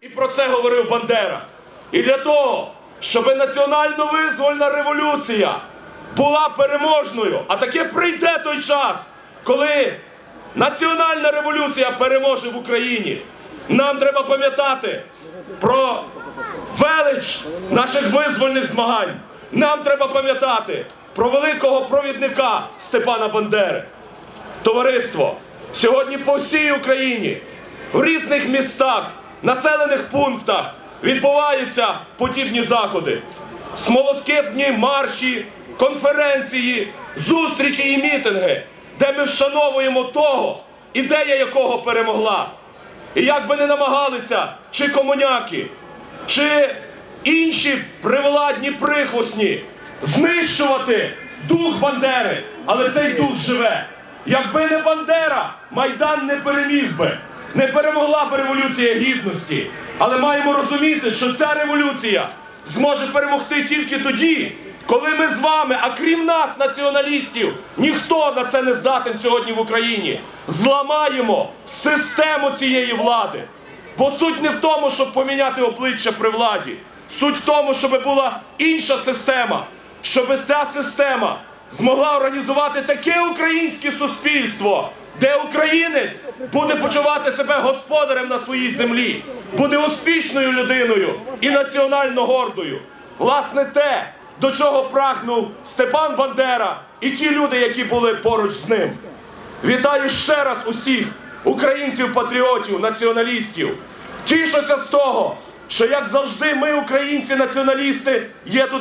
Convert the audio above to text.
І про це говорив Бандера. І для того, щоб національно-визвольна революція була переможною, а таке прийде той час, коли національна революція переможе в Україні. Нам треба пам'ятати про велич наших визвольних змагань. Нам треба пам'ятати про великого провідника Степана Бандери. Товариство, сьогодні по всій Україні, в різних містах, населених пунктах відбуваються подібні заходи. Смолоскипні марші, конференції, зустрічі і мітинги, де ми вшановуємо того, ідея якого перемогла. І як би не намагалися, чи комуняки, чи інші привладні прихвостні знищувати дух Бандери, але цей дух живе. Якби не Бандера, Майдан не переміг би, не перемогла б революція гідності. Але маємо розуміти, що ця революція зможе перемогти тільки тоді, коли ми з вами, а крім нас, націоналістів, ніхто на це не здатен сьогодні в Україні, зламаємо систему цієї влади. Бо суть не в тому, щоб поміняти обличчя при владі. Суть в тому, щоб була інша система, щоб ця система змогла організувати таке українське суспільство, де українець буде почувати себе господарем на своїй землі, буде успішною людиною і національно гордою. Власне, те, до чого прагнув Степан Бандера і ті люди, які були поруч з ним. Вітаю ще раз усіх українців, патріотів, націоналістів. Тішуся з того, що як завжди ми, українці, націоналісти, є тут